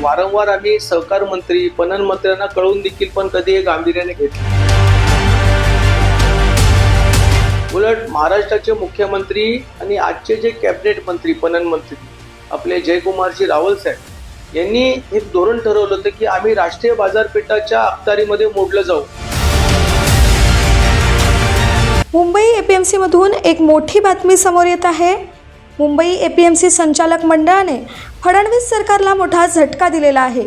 वारंवार आम्ही सहकार मंत्री पणन मंत्र्यांना कळवून देखील पण कधी हे गांभीर्याने घेतले उलट महाराष्ट्राचे मुख्यमंत्री आणि आजचे जे कॅबिनेट मंत्री पणन मंत्री आपले जयकुमारजी रावल साहेब यांनी एक धोरण ठरवलं होतं की आम्ही राष्ट्रीय बाजारपेठाच्या अखतारीमध्ये मोडलं जाऊ. मुंबई एपीएमसी मधून एक मोठी बातमी समोर येत आहे. Mumbai A P M C संचालक मंडळाने फडणवीस सरकारला मोठा झटका दिलेला आहे.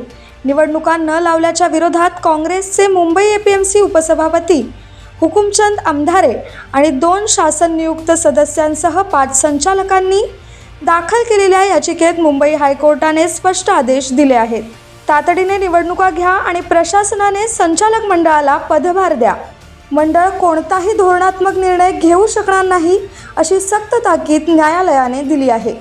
निवडणुका न लावल्याच्या विरोधात काँग्रेसचे Mumbai A P M C उपसभापती हुकुमचंद आमधारे आणि दोन शासन नियुक्त सदस्यांसह पाच संचालकांनी दाखल केलेल्या याचिकेत मुंबई हायकोर्टाने स्पष्ट आदेश दिले आहेत. तातडीने निवडणुका घ्या आणि प्रशासनाने संचालक मंडळाला पदभार द्या. मंडळ कोणताही धोरणात्मक निर्णय घेऊ शकणार नाही अशी सक्त ताकीद न्यायालयाने दिली आहे.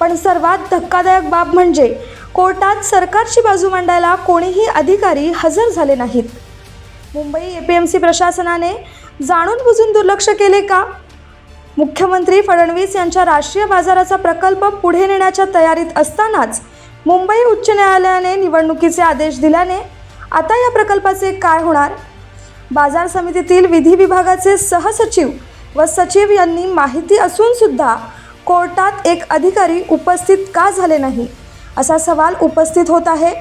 पण सर्वात धक्कादायक बाब म्हणजे कोर्टात सरकारची बाजू मांडायला कोणीही अधिकारी हजर झाले नाहीत. Mumbai A P M C प्रशासनाने जाणून बुजून दुर्लक्ष केले का? मुख्यमंत्री फडणवीस यांच्या राष्ट्रीय बाजाराचा प्रकल्प पुढे नेण्याच्या तयारीत असतानाच मुंबई उच्च न्यायालयाने निवडणुकीचे आदेश दिल्याने आता या प्रकल्पाचे काय होणार? बाजार समितीतील विधी विभागाचे सहसचिव व सचिव यांनी माहिती असून सुद्धा कोर्टात एक अधिकारी उपस्थित का झाले नाही असा सवाल उपस्थित होत आहे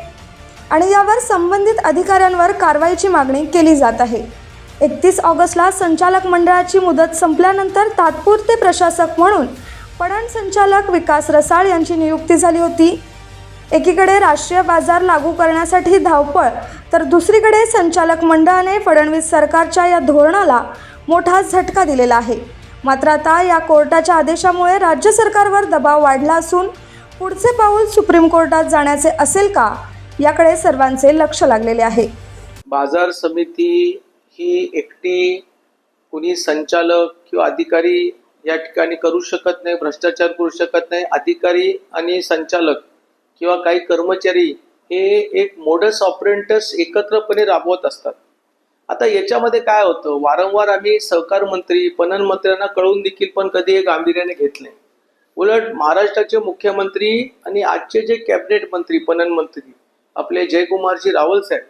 आणि यावर संबंधित अधिकाऱ्यांवर कारवाईची मागणी केली जात आहे. एकतीस ऑगस्टला संचालक मंडळाची मुदत संपल्यानंतर तात्पुरते प्रशासक म्हणून पणन संचालक विकास रसाळ यांची नियुक्ती झाली होती. एकीकडे राष्ट्रीय बाजार लागू करण्यासाठी धावपळ तर दुसरीकडे संचालक मंडळाने फडणवीस सरकारच्या या धोरणाला मोठा झटका दिलेला आहे. मात्र आता या कोर्टाच्या आदेशामुळे राज्य सरकारवर दबाव वाढला असून पुढचे पाऊल सुप्रीम कोर्टात जाण्याचे असेल का याकडे सर्वांचे लक्ष लागलेले आहे. बाजार समिती ही एकटी कुणी संचालक किंवा अधिकारी या ठिकाणी करू शकत नाही भ्रष्टाचार करू शकत नाही. अधिकारी आणि संचालक किंवा काही कर्मचारी हे एक मोडस ऑपरेंटस एकत्रपणे राबवत असतात. आता याच्यामध्ये काय होतं? वारंवार आम्ही सहकार मंत्री पणन मंत्र्यांना कळवून देखील पण कधी हे गांभीर्याने घेतले उलट महाराष्ट्राचे मुख्यमंत्री आणि आजचे जे कॅबिनेट मंत्री पणन मंत्री आपले जयकुमारजी रावल साहेब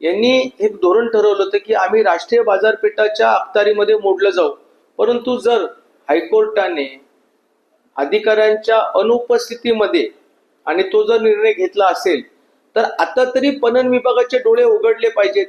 यांनी एक धोरण ठरवलं होतं की आम्ही राष्ट्रीय बाजारपेठाच्या अखतारीमध्ये मोडलं जाऊ. परंतु जर हायकोर्टाने अधिकाऱ्यांच्या अनुपस्थितीमध्ये आणि तो जर निर्णय घेतला असेल तर आता तरी पणन विभागाचे डोळे उघडले पाहिजेत.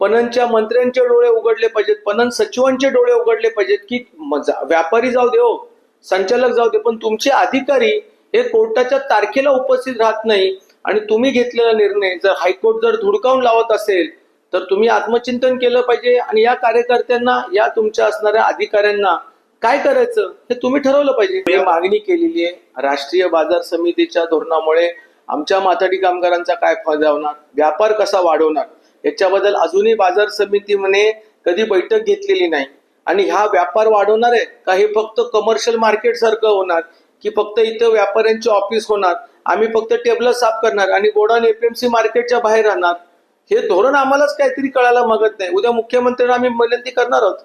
पणनच्या मंत्र्यांचे डोळे उघडले पाहिजेत पणन सचिवांचे डोळे उघडले पाहिजेत की व्यापारी जाऊ दे हो संचालक जाऊ दे पण तुमचे अधिकारी हे कोर्टाच्या तारखेला उपस्थित राहत नाही आणि तुम्ही घेतलेला निर्णय जर हायकोर्ट जर धुडकावून लावत असेल तर तुम्ही आत्मचिंतन केलं पाहिजे आणि या कार्यकर्त्यांना या तुमच्या असणाऱ्या अधिकाऱ्यांना काय करायचं हे तुम्ही ठरवलं पाहिजे. मी मागणी केलेली आहे राष्ट्रीय बाजार समितीच्या धोरणामुळे आमच्या माथाडी कामगारांचा काय फायदा होणार? व्यापार कसा वाढवणार? याच्याबद्दल अजूनही बाजार समिती म्हणे कधी बैठक घेतलेली नाही. आणि हा व्यापार वाढवणार आहे का हे फक्त कमर्शियल मार्केट सारखं होणार की फक्त इथं व्यापाऱ्यांचे ऑफिस होणार? आम्ही फक्त टेबल साफ करणार आणि गोडाऊन एपीएमसी मार्केटच्या बाहेर राहणार? हे धोरण आम्हालाच काहीतरी कळायला मागत नाही. उद्या मुख्यमंत्र्यांना आम्ही विनंती करणार आहोत.